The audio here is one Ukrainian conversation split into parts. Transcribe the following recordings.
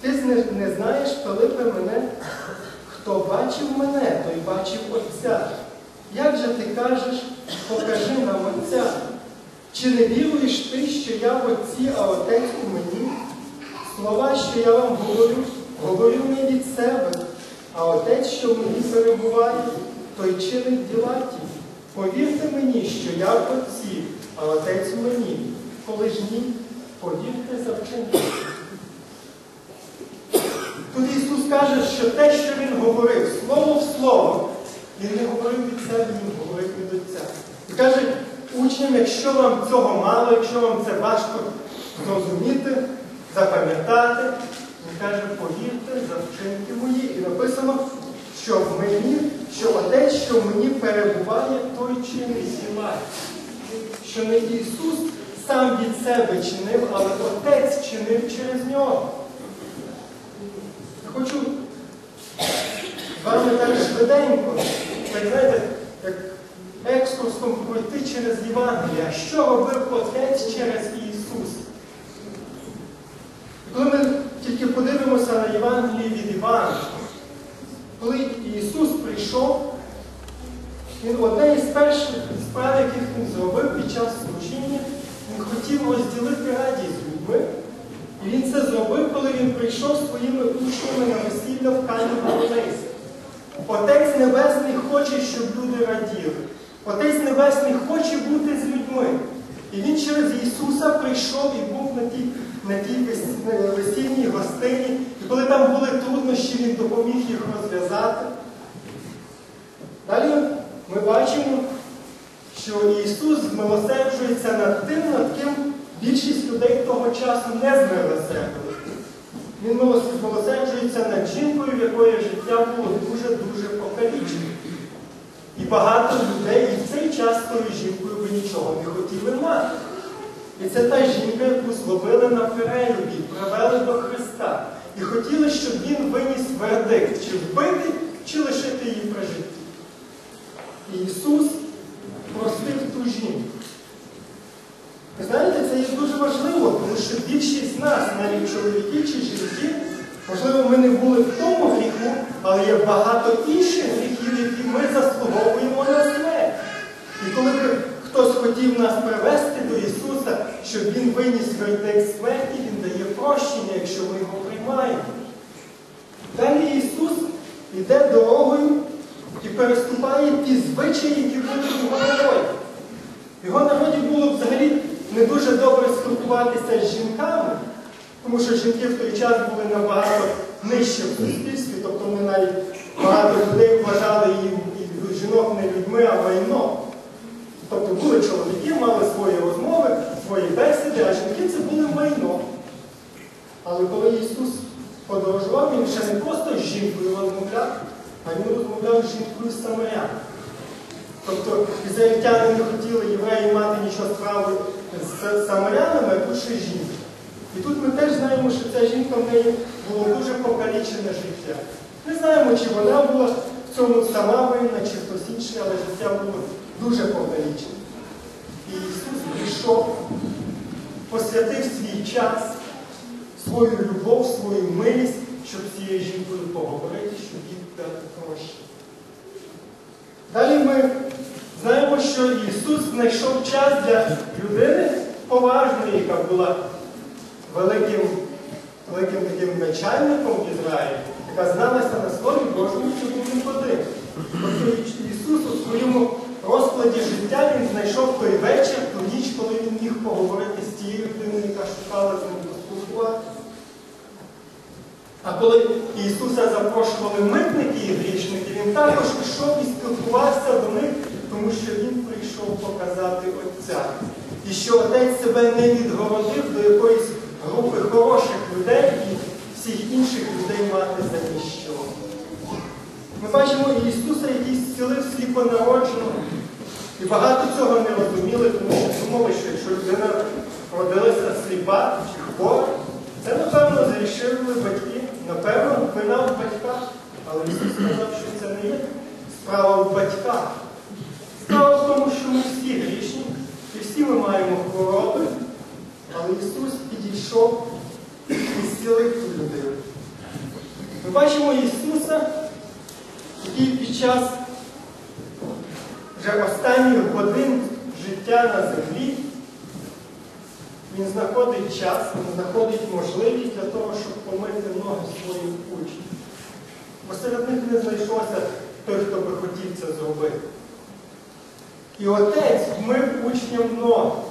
Ти не, знаєш, Пилипе, мене, хто бачив мене, той бачив Отця. Як же ти кажеш, покажи нам Отця? Чи не віруєш ти, що я в Отці, а Отець у мені? Слова, що я вам говорю, говорю не від себе, а Отець, що в мені перебуває, той чинить діла ті. Повірте мені, що я в Отці, а Отець у мені. Коли ж ні, повірте за. Тут Ісус каже, що те, що Він говорив, слово в слово, Він не говорив від себе, Він говорив від Отця. І каже учням, якщо вам цього мало, якщо вам це важко зрозуміти, запам'ятати, Він каже, повірте за вчинки мої. І написано, що в мені, що Отець, що в мені перебуває, той чинить діла. Що не Ісус сам від себе чинив, але Отець чинив через нього. Я хочу з вами так швиденько, так знаєте, як екскурсом пройти через Євангеліє. А що робив Отець через Ісус? І коли ми тільки подивимося на Євангеліє від Івана, коли Ісус прийшов, Він одне із перших справ, яких Він зробив під час служіння, Він хотів розділити радість з людьми. І він це зробив, коли він прийшов своїми учнями на весілля в Кані Галилейській. Отець Небесний хоче, щоб люди раділи. Отець Небесний хоче бути з людьми. І він через Ісуса прийшов і був на тій, на весільній гостині. І коли там були труднощі, він допоміг їх розв'язати. Далі ми бачимо, що Ісус змилосерджується над тим, над ким більшість людей того часу не змилосердили. Він змилосерджується над жінкою, в якої життя було дуже-дуже покалічене. І багато людей і в цей час тою жінкою би нічого не хотіли мати. І це та жінка, яку зловили на перелюбі, привели до Христа. І хотіли, щоб Він виніс вердикт, чи вбити, чи лишити її при житті. І Ісус простив ту жінку. Ви знаєте, це є дуже важливо, тому що більшість з нас, навіть чоловіки чи жінки, можливо, ми не були в тому гріху, але є багато інших гріхів, які ми заслуговуємо на смерть. І коли хтось хотів нас привести до Ісуса, щоб Він виніс вердикт смерті, Він дає прощення, якщо ми його приймаємо. Далі Ісус йде дорогою і переступає ті звичаї, які були в його народі. Його народі було взагалі не дуже добре спілкуватися з жінками, тому що жінки в той час були набагато нижче в суспільстві, тобто вони навіть багато людей вважали і жінок не людьми, а майно. Тобто були чоловіки, мали свої розмови, свої бесіди, а жінки це були майно. Але коли Ісус подорожував, Він ще не просто з жінкою розмовляв, а Він розмовляв з жінкою самарян. Тобто ізраїльтяни не хотіли євреї мати нічого справи з самарянами, а тут ще жінка. І тут ми теж знаємо, що ця жінка в неї було дуже покалічене життя. Не знаємо, чи вона була в цьому сама винна, чи хтось інший, але життя було дуже покалічене. І Ісус прийшов, посвятив свій час, свою любов, свою милість, щоб з цією жінкою поговорити, щоб їй дати прощення. Далі ми знаємо, що Ісус знайшов час для людини поважної, яка була великим, великим таким начальником в Ізраїлі, яка зналася на слові Божому, ходив. Тобто Ісус у своєму розкладі життя Він знайшов той вечір, ту ніч, коли він міг поговорити з тією людиною, яка шукала з ним поспілкуватися. А коли Ісуса запрошували митники і грішники, Він також пішов і спілкувався до них, тому що Він прийшов показати Отця. І що Отець себе не відгородив до якоїсь групи хороших людей і всіх інших людей мати за ніщо. Ми бачимо Ісуса, який зцілив сліпонародженого. І багато цього не розуміли, тому що думали, що якщо людина родилася сліпа чи хвора, це, напевно, зрішили батьки. Напевно, вина в батьках. Але Ісус сказав, що це не є справа в батьках. Справа в тому, що ми всі грішні, і всі ми маємо хвороби, але Ісус підійшов і зцілив ту людину. Ми бачимо Ісуса, який під час вже останніх годин життя на землі, він знаходить час, він знаходить можливість для того, щоб помити ноги своїм учням. Бо серед них не знайшлося той, хто би хотів це зробити. І отець вмив учням ноги.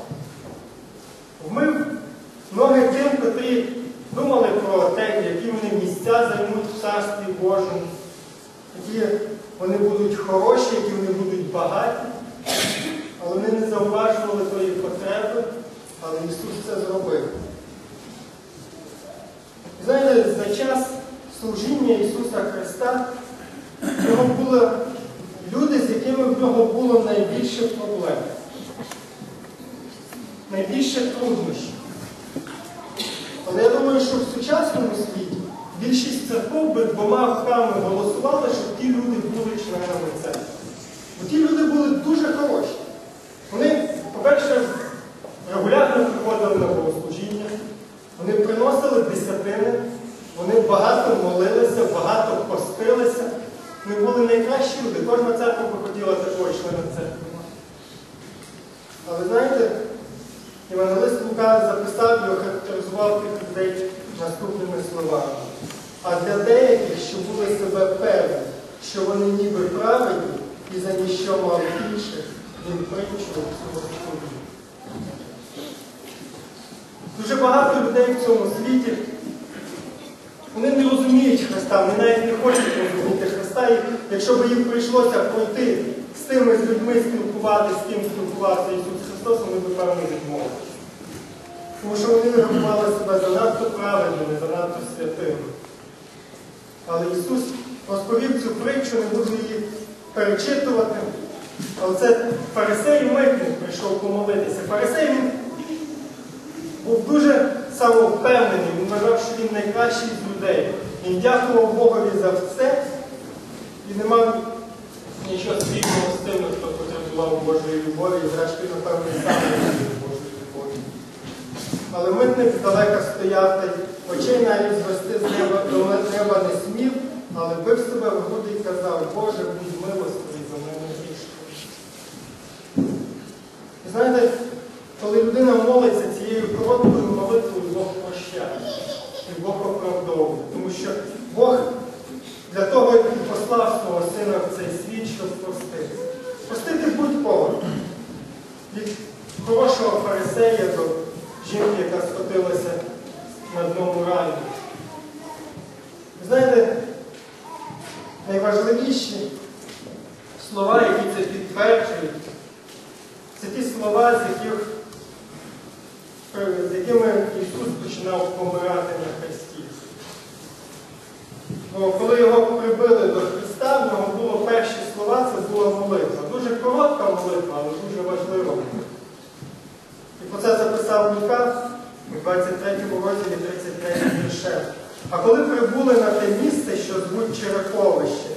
Вмив ноги тим, котрі думали про те, які вони місця займуть в Царстві Божому, які вони будуть хороші, які вони будуть багаті. Але вони не зауважували тої потреби, але Ісус це зробив. Знаєте, за час служіння Ісуса Христа в нього були люди, з якими в нього було найбільше проблем, найбільше труднощів. Але я думаю, що в сучасному світі більшість церков би двома руками голосували, щоб ті люди були членами церкви. Бо ті люди були дуже хороші. Вони, по-перше, регулярно приходили на богослужіння, вони приносили десятини, вони багато молилися, багато постилися. Вони були найкращі люди. Кожна церква хотіла такого члена церкви. Але знаєте, Євангелист Лука записав і охарактеризував тих людей наступними словами. А для деяких, що були себе певні, що вони ніби праведні і за ніщо мали інших, він притчу цього студію. Дуже багато людей в цьому світі, вони не розуміють Христа, вони навіть не хочуть розуміти Христа, і якщо б їм прийшлося пройти з тими людьми спілкуватися, з ким спілкувався Ісус Христос, вони б певно відмовилися. Тому що вони рахували себе занадто праведними, занадто святими. Але Ісус розповів цю притчу, не буду її перечитувати. Але це фарисей митник прийшов помолитися. Фарисей він був дуже самовпевнений, він вважав, що він найкращий з людей. Він дякував Богові за все і не мав нічого спільного з тими, хто Божої любові, і зрештою, напевно, і сам не любив Божої любові. Але митник здалека стояти, очей навіть звести з неба до неба не смів, але бив себе в груди і казав, Боже, будь милостивий за мене грішного. І знаєте, коли людина молиться цією короткою молитвою, Бог прощає. І Бог оправдовує. Тому що Бог для того і послав свого сина в цей світ, щоб простити. Простити будь-кого. Від хорошого фарисея до жінки, яка скотилася на одному рані. Знаєте, найважливіші слова, які це підтверджують, це ті слова, з яких, з якими Ісус починав помирати на Христі. Бо коли його прибили до Христа, в нього було перші слова, це була молитва. Дуже коротка молитва, але дуже важлива молитва. І про це записав Лука у 23 розділі 33 вірше. А коли прибули на те місце, що звуть Череповище,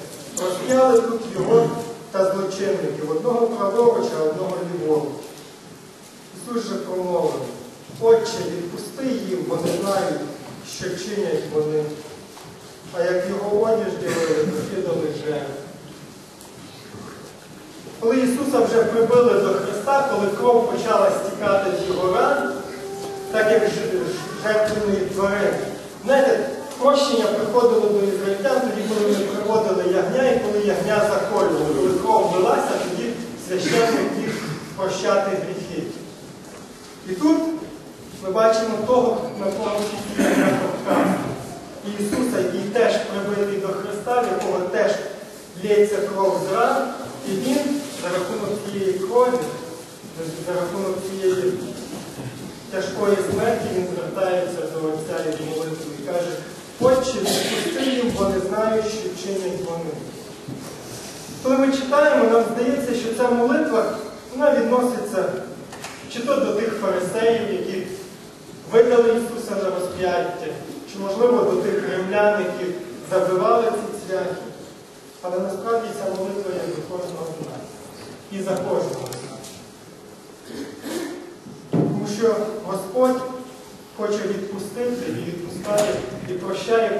розп'яли тут його та злочинників, одного праворуч, а одного ліворуч. Ісус же промовив, Отче, відпусти їм, бо не знають, що чинять вони. А як його одіж ділили, то кидали жертву. Коли Ісуса вже прибили до Христа, коли кров почала стікати з його ран, так як жертвеної тварини. Знаєте, прощення приходило до ізраїльтян, тоді, коли вони приводили ягня, і коли ягня заколювали. Коли кров билася, тоді священник міг прощати гріхи. І тут ми бачимо того, на кого вказує. Ісуса, який теж прибитий до Христа, в якого теж лється кров з ран, і він за рахунок цієї крові, за рахунок цієї тяжкої смерті, він звертається до Отця і молитву і каже, Отче, відпусти їм, бо не знають, що чинять вони. Коли ми читаємо, нам здається, що ця молитва вона відноситься чи то до тих фарисеїв, які видали Ісуса на розп'яття, чи, можливо, до тих римлян, які забивали ці цвяхи. Але насправді ця молитва є до кожного з нас. І за кожного з нас. Тому що Господь хоче відпустити і відпускає, і прощає